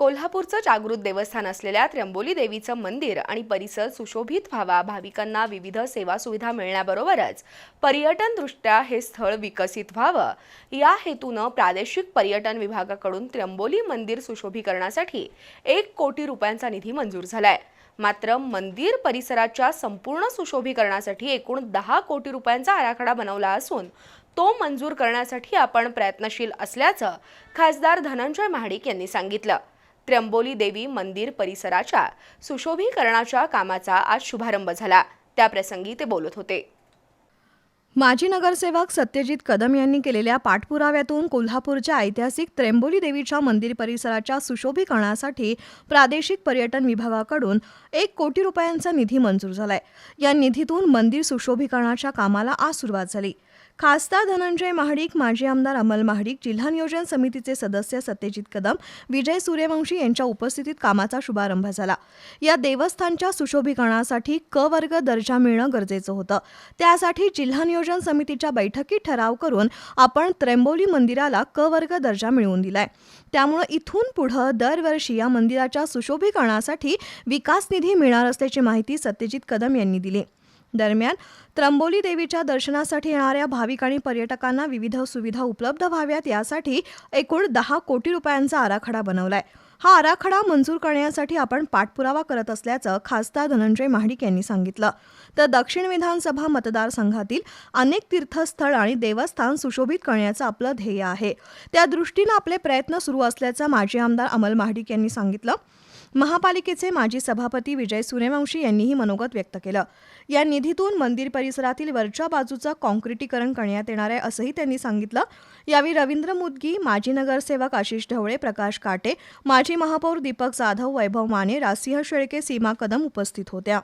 कोल्हापूरचं जागृत देवस्थान असलेल्या त्र्यंबोली देवीचं मंदिर आणि परिसर सुशोभित व्हावा. भाविकांना विविध सेवा सुविधा मिळण्याबरोबरच पर्यटनदृष्ट्या हे स्थळ विकसित व्हावं. या हेतूनं प्रादेशिक पर्यटन विभागाकडून त्र्यंबोली मंदिर सुशोभीकरणासाठी एक कोटी रुपयांचा निधी मंजूर झालाय. मात्र मंदिर परिसराच्या संपूर्ण सुशोभीकरणासाठी एकूण दहा कोटी रुपयांचा आराखडा बनवला असून तो मंजूर करण्यासाठी आपण प्रयत्नशील असल्याचं खासदार धनंजय महाडिक यांनी सांगितलं. त्र्यंबोली देवी मंदिर परिसराच्या सुशोभीकरणाच्या कामाचा आज शुभारंभ झाला. त्याप्रसंगी ते बोलत होते. माजी नगरसेवक सत्यजित कदम यांनी केलेल्या पाठपुराव्यातून कोल्हापूरच्या ऐतिहासिक त्र्यंबोली देवीच्या मंदिर परिसराच्या सुशोभीकरणासाठी प्रादेशिक पर्यटन विभागाकडून एक कोटी रुपयांचा निधी मंजूर झालाय. या निधीतून मंदिर सुशोभीकरणाच्या कामाला आज सुरुवात झाली. खासदार धनंजय महाडिक माजी आमदार अमल महाडिक जिल्हा नियोजन समितीचे सदस्य सत्यजित कदम विजय सूर्यवंशी यांच्या उपस्थितीत कामाचा शुभारंभ झाला. या देवस्थानच्या सुशोभीकरणासाठी क वर्ग दर्जा मिळणं गरजेचं होतं. त्यासाठी जिल्हा नियोजन समितीच्या बैठकीत ठराव करून आपण त्र्यंबोली मंदिराला क वर्ग दर्जा मिळवून दिलाय. त्यामुळं इथून पुढं दरवर्षी या मंदिराच्या सुशोभीकरणासाठी विकास निधी मिळणार असल्याची माहिती सत्यजित कदम यांनी दिली. दरम्यान त्र्यंबोली देवीच्या दर्शनासाठी येणाऱ्या भाविक आणि पर्यटकांना विविध सुविधा उपलब्ध व्हाव्यात यासाठी एकूण दहा कोटी रुपयांचा आराखडा बनवलाय. हा आराखडा मंजूर करण्यासाठी आपण पाठपुरावा करत असल्याचं खासदार धनंजय महाडिक यांनी सांगितलं. तर दक्षिण विधानसभा मतदारसंघातील अनेक तीर्थस्थळ आणि देवस्थान सुशोभित करण्याचं आपलं ध्येय आहे. त्या दृष्टीनं आपले प्रयत्न सुरू असल्याचं माजी आमदार अमल महाडिक यांनी सांगितलं. महापालिकेचे माजी सभापती विजय सूर्यवंशी यांनीही मनोगत व्यक्त केलं. या निधीतून मंदिर परिसरातील वरच्या बाजूचं कॉन्क्रिटीकरण करण्यात येणार आहे असंही त्यांनी सांगितलं. यावेळी रवींद्र मुदगी माजी नगरसेवक आशिष ढवळे प्रकाश काटे माजी महापौर दीपक जाधव वैभव माने रासिंह शेळके सीमा कदम उपस्थित होत्या.